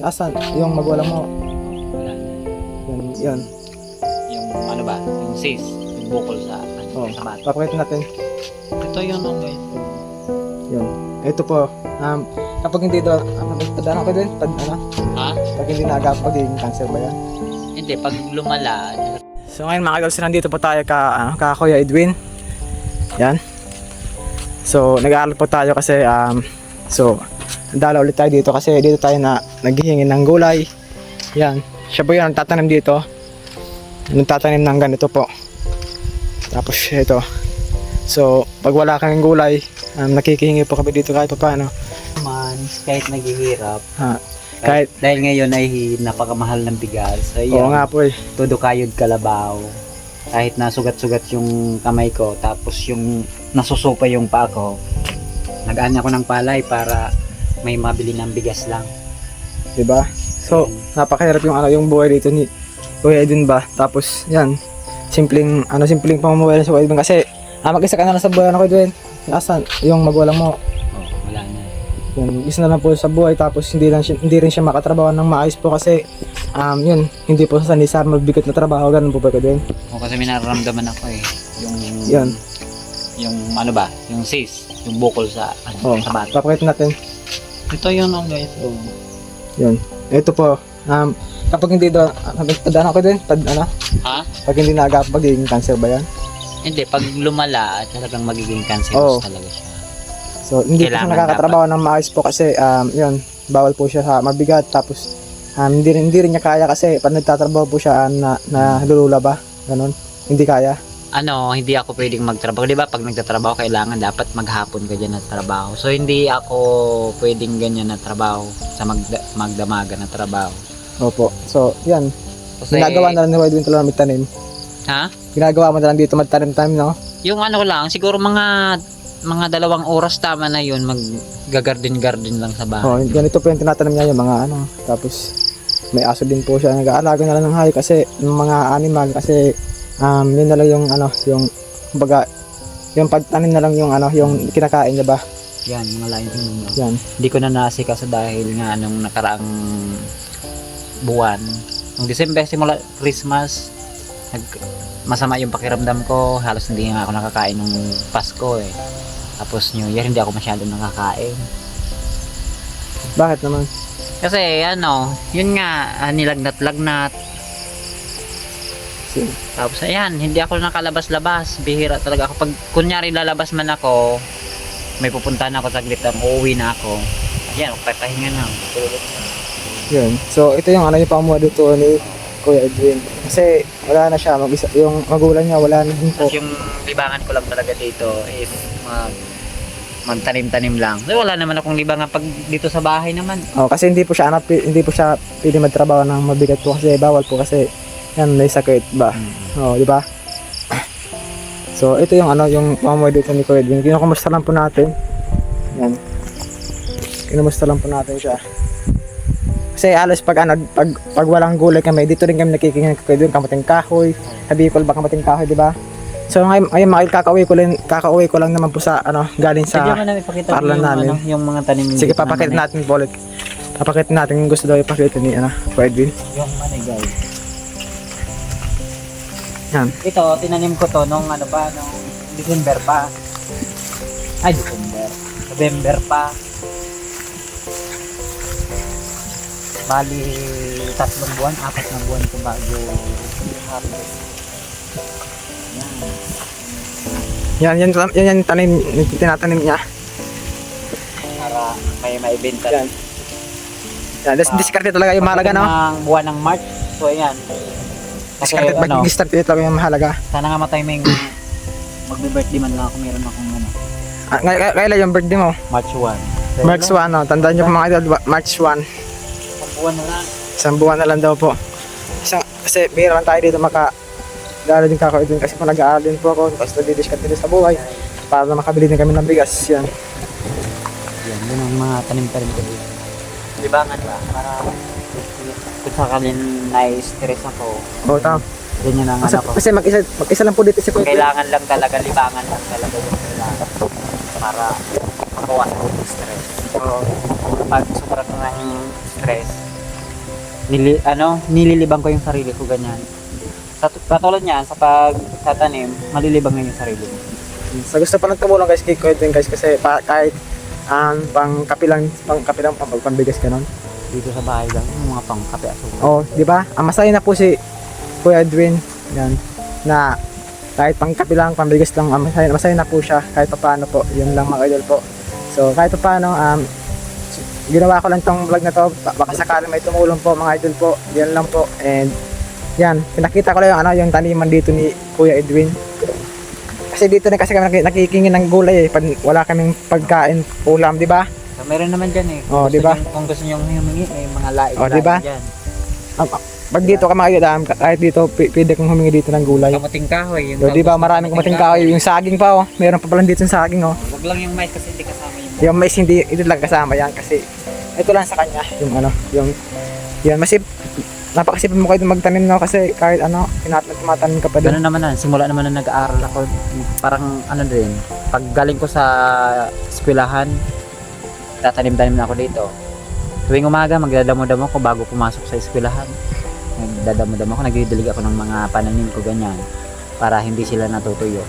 Asan? Yung magulang mo. Wala. Yun, yun. Yung ano ba? Yung sis. Yung bukol sa, Oh, sa bata. papakita natin. Ito yun guys. Yun. Ito po. Um, kapag hindi do, ano, tadaan ako din? Pag, ano, Ha? pag hindi naagap, magiging cancer ba yan? Hindi, pag lumala, So ngayon mga girls, nandito po tayo ka, ano, ka Kuya Edwin. Yan. So nag-aaral po tayo kasi um, so dala ulit tayo dito kasi dito tayo na naghihingi ng gulay. Yan. Siya po yun ang tatanim dito. Nagtatanim ng ganito po. Tapos ito. So pag wala kang gulay, um, nakikihingi po kami dito kahit pa paano. man, kahit naghihirap, Ha, kahit, dahil ngayon ay napakamahal ng bigas, ay Oo nga po eh. todo kayod kalabaw. Kahit nasugat-sugat yung kamay ko, tapos yung nasusupa yung paa ko, nag-aan ako ng palay para may mabili ng bigas lang. 'di ba? So, napakahirap yung ano yung buhay dito ni Kuya Edwin ba? Tapos yan, simpleng ano simpleng pamumuhay lang sa Kuya Edwin kasi ah, mag-isa ka na lang sa buhay ano Kuya Edwin? Asan? Yung magulang mo. Oh, wala na. Yun, isa na lang po sa buhay tapos hindi lang siya, hindi rin siya makatrabaho ng maayos po kasi um yun, hindi po sa mabigat na trabaho ganun po ba Kuya Edwin? O kasi may nararamdaman ako eh. Yung, Yan. yung ano ba, yung sis, yung bukol sa, Oh, ano, sa bata. papakita natin. Ito yun ang guys. Oh. Yun. Ito po, um, kapag hindi do, ano, tadaan ako din, pag ano, Ha? pag hindi naagap, magiging cancer ba yan? Hindi, pag lumala, talagang magiging cancerous Oo. talaga siya. So, hindi po siya Kailangan nakakatrabaho ng maayos po kasi, um, yun, bawal po siya sa mabigat. Tapos, um, hindi, rin, hindi rin niya kaya kasi pag nagtatrabaho po siya, um, na, na lulula ba? Ganun. Hindi kaya. Ano, hindi ako pwedeng magtrabaho. Di ba, pag nagtatrabaho, kailangan dapat maghapon ka dyan na trabaho. So, hindi ako pwedeng ganyan na trabaho sa magda- magdamaga na trabaho. Opo. So, yan. Kasi, Ginagawa na lang ni Edwin talaga magtanim. Ha? Ginagawa mo na lang dito magtanim-tanim, no? Yung ano lang, siguro mga mga dalawang oras tama na yun, mag garden-garden lang sa bahay. Oh, ganito po yung tinatanim niya yung mga ano. Tapos, may aso din po siya. Nag-aalaga na lang ng hayop kasi, ng mga animal kasi, um, yun na lang yung ano, yung, baga, yung pagtanim na lang yung ano, yung kinakain niya ba? Yan, mga lain din yun. Yan. Hindi ko na nasikaso dahil nga nung nakaraang buwan. Nung December simula Christmas, nag, masama yung pakiramdam ko. Halos hindi nga ako nakakain nung Pasko eh. Tapos New Year, hindi ako masyado nakakain. Bakit naman? Kasi ano, yun nga, ah, nilagnat-lagnat. Sige. Tapos ayan, hindi ako nakalabas-labas. Bihira talaga ako. Pag kunyari lalabas man ako, may pupuntahan ako saglit lang, uuwi na ako. Ayan, papahinga na. Yun. So, ito yung ano yung pamuha dito ni Kuya Edwin. Kasi wala na siya. Mag yung magulang niya wala na din po. Tapos yung libangan ko lang talaga dito is mag magtanim-tanim lang. So, wala naman akong libangan pag dito sa bahay naman. Oh, kasi hindi po siya anak, hindi po siya pwede magtrabaho ng mabigat po kasi bawal po kasi yan may sakit ba. Oh, di ba? So, ito yung ano, yung pamuha dito ni Kuya Edwin. Kinukumusta lang po natin. Yan. Kinumusta lang po natin siya. Kasi alas pag ano, pag, pag walang gulay kami, dito rin kami nakikingan kay Edwin, kamating kahoy. Sa Bicol ba kamating kahoy, di ba? So ngayon, ngayon Makil, kakauwi ko lang, kakauwi ko lang naman po sa ano, galing sa ipakita parlan yung, namin. ano, yung mga tanim Sige, papakita natin po ulit. Papakita natin kung gusto daw ipakita ni ano, Kuya Edwin. Yung mani guys. Yan. Ito, tinanim ko to nung ano pa, nung December pa. Ay, December. November pa. Bali, tatlong buwan, apat na buwan ko bago harvest. Yan. Yan, yan, yan, yan, tanim, tinatanim niya. Para may maibenta. Yan. Yan, dis discarte talaga yung mahalaga, no? Ng buwan ng March. So, ayan. Kasi, Discarte, ano, mag-discarte talaga yung mahalaga. sana nga matiming magbe-birthday man lang ako meron akong ano, Ah, ngay- ngay- kailan yung birthday mo? March 1. March 1, no? Tandaan niyo po mga idol, March 1. Isang buwan na lang. Isang buwan na lang daw po. Isang, kasi bihira lang tayo dito maka Gala din kako din kasi po nag-aaral din po ako tapos nagdi-discarte din sa buhay para na makabili din kami ng bigas yan Yan, yun ang mga tanim-tanim ko dito. Libangan ba? Para kung sakalin na-stress ako, o tama yun yun ang kasi, ano ko. kasi mag-isa, mag-isa lang po dito si Kuya. Kailangan lang talaga, libangan lang talaga yung kailangan. para mabawasan ko yung stress. So, Pag sobrang nga yung stress, nili, ano, nililibang ko yung sarili ko ganyan. Sa, katulad niyan, sa pagtatanim, malilibang na yung sarili mo. sa gusto pa lang tumulong guys kay Kuya guys kasi pa, kahit um, pang kapilang pang kapilang pang pambigas ganun. Dito sa bahay lang, yung mga pangkape asukal. Oh, di ba? Ang masaya na po si Kuya Edwin. Yan. Na kahit pang kapilang pambigas lang ang masaya, masaya na po siya. Kahit pa paano po yun lang mga idol po. So kahit pa paano um, ginawa ko lang tong vlog na to. Ba- baka sakali may tumulong po mga idol po. Yan lang po. And yan. Pinakita ko lang yung ano yung taniman dito ni Kuya Edwin. Kasi dito na kasi kami naki- nakikingin ng gulay eh. Pag wala kaming pagkain ulam di ba So, meron naman dyan eh. Oh, Kung di ba? Kung gusto nyo humingi, may mga laing Oh, di ba? dyan. pag dito ka um, kahit dito p- pwede kong humingi dito ng gulay Kamuting kahoy. Yung So, di ba maraming kumating kahoy yung saging pa oh meron pa pala dito yung saging oh Huwag lang yung mais kasi hindi kasama yung yung mais hindi ito lang kasama yan kasi ito lang sa kanya yung ano yung yan masip napakasipin mo kayo magtanim no kasi kahit ano tinat tumatanim ka pa din Ganun naman na, simula naman na nag-aaral ako, parang ano din, pag galing ko sa eskwelahan, tatanim-tanim na ako dito. Tuwing umaga, magdadamo-damo ko bago pumasok sa eskwelahan. Nagdadamo-damo ako, nagdidilig ako ng mga pananim ko ganyan, para hindi sila natutuyo.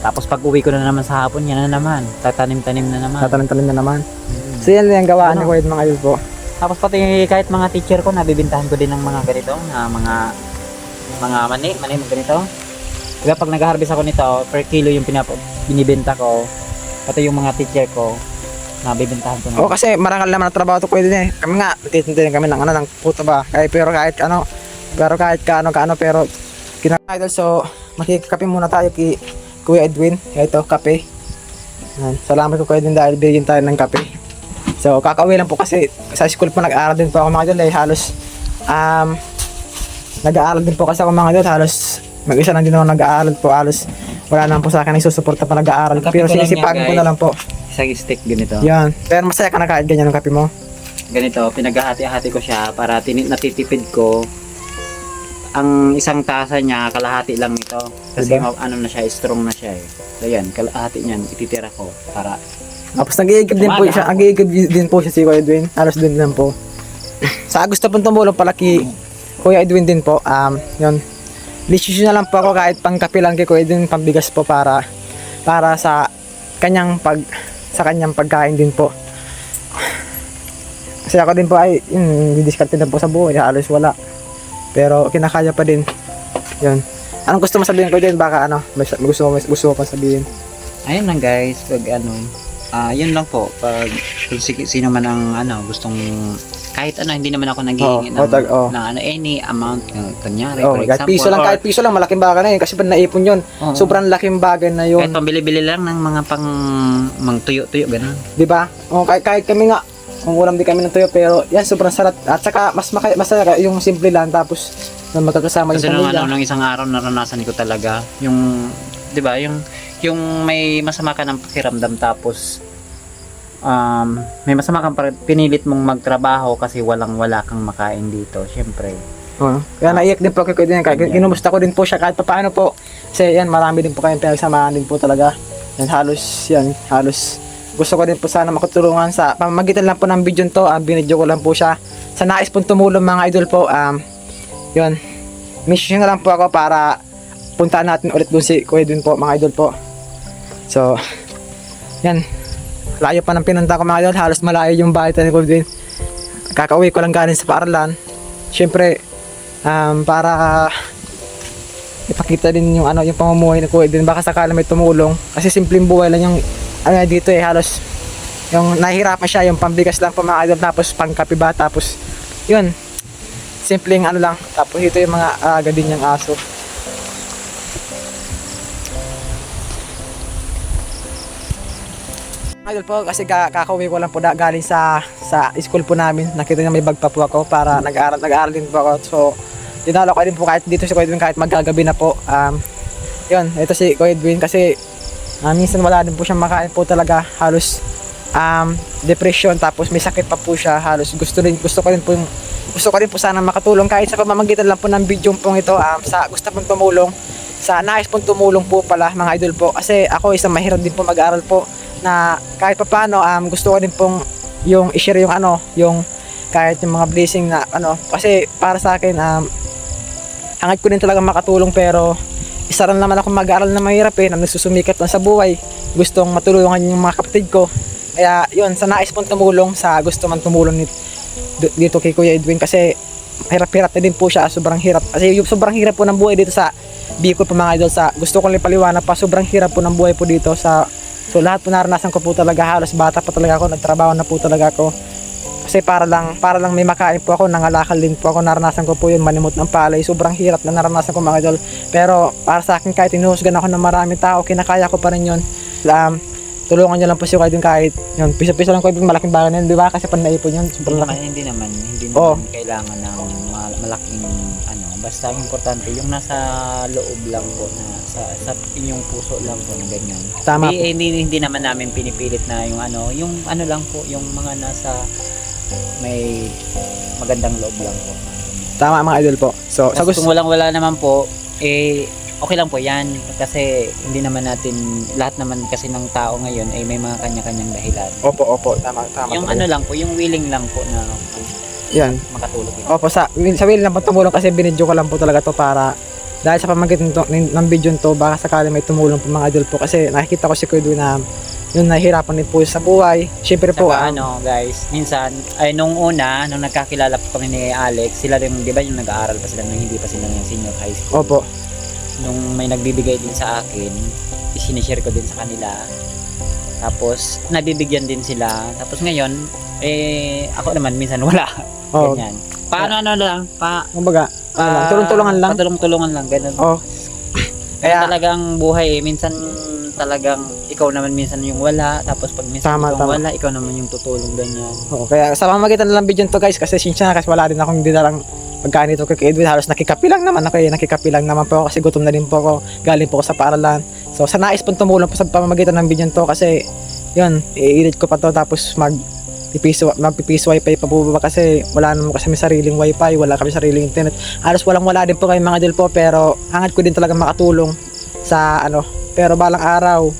Tapos pag uwi ko na naman sa hapon, yan na naman, tatanim-tanim na naman. tatanim-tanim na naman Mm. so yan lang yung gawaan ni Ano? Kuya mga idol po Tapos pati kahit mga teacher ko, nabibintahan ko din ng mga ganito, na mga mga mani, mani mo ganito. Diba pag nag-harvest ako nito, per kilo yung pinap binibenta ko, pati yung mga teacher ko, nabibintahan ko na. o kasi marangal naman ang trabaho to Kuya din eh. Kami nga natitindihan kami ng ano ng puto ba? Kaya pero kahit ano pero kahit kaano kaano pero kina idol so makikikape muna tayo kay Kuya Edwin. Ito kape. Yan. salamat ko Kuya Edwin dahil bigyan tayo ng kape. So kakauwi lang po kasi sa school po nag-aaral din po ako mga idol eh. Halos um nag-aaral din po kasi ako mga idol. Halos mag-isa lang din ako nag-aaral po. Halos wala naman po sa akin nagsusuporta pa nag-aaral. Pero sinisipagan ko na lang po Isang stick ganito. yan pero masaya ka na kahit ganyan ang kape mo Ganito, pinaghahati-hati ko siya para tini- natitipid ko ang isang tasa niya, kalahati lang ito. Kasi Diba? ma- ano na siya, strong na siya eh. So yan, kalahati niyan, ititira ko para Tapos nag-iigib din po siya, nag-iigib din po siya si Kuya Edwin. Halos din lang po. Sa gusto pong tumulong pala kay Kuya Edwin din po, um, yun. Decision na lang po ako kahit pang kape lang kay Kuya Edwin, pambigas po para para sa kanyang pag sa kanyang pagkain din po. Kasi ako din po ay yun, didiskarte na po sa buhay, halos wala. Pero kinakaya pa din. Yun. Anong gusto mo sabihin ko din? Baka ano, may, gusto mo gusto mo pa sabihin. Ayun lang guys, pag ano, ah yun lang po, pag kung si- sino man ang ano, gustong kahit ano, hindi naman ako naghihingi Oo, ng, tag- oo. ng ano, any amount, kunyari, Oh, for example, piso lang, or kahit piso lang, malaking bagay na yun. Kasi pag naipon yun, Oo. sobrang laking bagay na yun. kahit pambili-bili lang ng mga pang mang tuyo-tuyo, ganun. Di ba? Oh, kahit, kahit kami nga, kung ulam di kami ng tuyo, pero yan, sobrang sarap. At saka, mas maka, masaya yung simple lang, tapos na magkakasama yung Kasi nung pamilya. ano, nung isang araw naranasan ko talaga, yung, di ba, yung, yung may masama ka ng pakiramdam tapos, um, may masama kang pinilit mong magtrabaho kasi walang wala kang makain dito, syempre. Oo. Kaya naiyak din po kay Kuya din. Kaya kinumusta ko din po siya kahit pa paano po. Kasi yan, marami din po kayong pinagsamahan din po talaga. Yan, halos, yan, halos. Gusto ko din po sana makatulungan sa pamamagitan lang po ng video to. Um, binidyo ko lang po siya. Sa nais pong tumulong mga idol po. Um, yun. Mission na lang po ako para puntaan natin ulit dun si Kuya din po mga idol po. So, yan. Layo pa ng pinunta ko mga idol. Halos malayo yung bahay ni Kuya din. Kakauwi ko lang galing sa paaralan. Siyempre, um, para ipakita din yung ano yung pamumuhay ni din baka sakala may tumulong. Kasi simpleng buhay lang yung ano dito eh halos yung nahihirapan siya yung pambigas lang po mga idol. Tapos pangkape ba? Tapos yun. Simpleng ano lang. Tapos ito yung mga aga din yung aso idol po kasi ka kakauwi ko lang po da, galing sa sa school po namin. Nakita niya may bag pa po ako para nag-aaral nag-aaral din po ako. So dinalo ko din po kahit dito si Kuya Edwin kahit magagabi na po. Um, yun ito si Kuya Edwin kasi ah, minsan wala din po siyang makain po talaga. Halos um, depression tapos may sakit pa po siya. Halos gusto rin gusto ko rin po yung gusto ko rin po sana makatulong kahit sa pamamagitan lang po ng video pong ito. Um, sa gusto pong tumulong. Sa nais pong tumulong po pala mga idol po. Kasi ako isang mahirap din po mag-aaral po na kahit papaano um, gusto ko din pong yung i-share yung ano, yung kahit yung mga blessing na ano, kasi para sa akin um, hangad ko din talaga makatulong pero isa rin naman ako mag-aaral na mahirap eh, na nagsusumikap lang sa buhay. Gustong matulungan yung mga kapatid ko. Kaya yun, sa nais pong tumulong, sa gusto man tumulong ni, d- dito kay Kuya Edwin kasi hirap-hirap na din po siya, sobrang hirap. Kasi yung sobrang hirap po ng buhay dito sa Bicol po mga idol sa gusto ko lang paliwanag pa sobrang hirap po ng buhay po dito sa so lahat po naranasan ko po talaga halos bata pa talaga ako nagtrabaho na po talaga ako. Kasi para lang para lang may makain po ako nangalakal din po ako naranasan ko po yun manimot ng palay. Sobrang hirap na naranasan ko mga idol. Pero para sa akin kahit inuhusgan ako ng maraming tao kinakaya ko pa rin yun. Um, tulungan nyo lang po si Kuya Edwin kahit yun piso-piso lang ko Edwin malaking bagay na yun di ba kasi pan naipon yun Hindi sobrang naman, laki hindi naman, hindi Oo. naman kailangan ng ma- malaking ano, basta ang importante yung nasa loob lang po na sa sa inyong puso lang po na ganyan. tama Hindi, po hindi, hindi naman namin pinipilit na yung ano, yung ano lang po, yung mga nasa may magandang loob lang po. tama mga idol po so sa Tapos gusto kung walang wala naman po, eh okay lang po yan kasi hindi naman natin lahat naman kasi ng tao ngayon ay may mga kanya-kanyang dahilan. opo opo tama tama Yung po. ano lang po, yung willing lang po na yan makatulog. din. Opo, sa, sa will lang po tumulong kasi binidyo ko lang po talaga to para dahil sa pamagitan to, ng, ng video to baka sakali may tumulong po mga idol po kasi nakikita ko si Kuya na yun nahihirapan din po sa buhay. Siyempre po, Saka um, ano guys, minsan, ay nung una, nung nagkakilala po kami ni Alex, sila rin, di ba yung nag-aaral pa sila nung hindi pa sila ng senior high school. opo, Nung may nagbibigay din sa akin, sinishare ko din sa kanila. Tapos, nabibigyan din sila. Tapos ngayon, eh, ako naman minsan wala. oh, Ganyan. Paano ano lang, pa, kumbaga, pa- tulong-tulungan lang. Patulong-tulungan lang, ganun. Oh, Kaya talagang buhay, eh. minsan talagang ikaw naman minsan yung wala, tapos pag minsan Tama, ikaw tama. wala, ikaw naman yung tutulong ganyan. oh, kaya sa pamagitan na lang video to guys kasi sinsya na kasi wala din akong dinalang pagkain dito kay Edwin halos nakikapi lang naman. Eh, nakikapi lang naman po kasi gutom na din po ako. Galing po ako sa paaralan. So sa nais pong tumulong po sa pamamagitan ng video to kasi yun i-edit ko pa to tapos mag pipiso magpipiso wifi pa po ba? Kasi wala naman kasi may sariling wifi wala kami sariling internet. Halos walang wala din po kami mga idol po pero hangad ko din talaga makatulong sa ano pero balang araw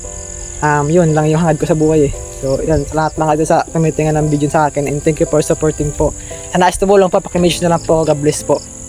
um yun lang yung hangad ko sa buhay eh so yan sa lahat mga idol sa kumitingan ng video sa akin and thank you for supporting po. Sa nais tumulong po pakimage na lang po. God bless po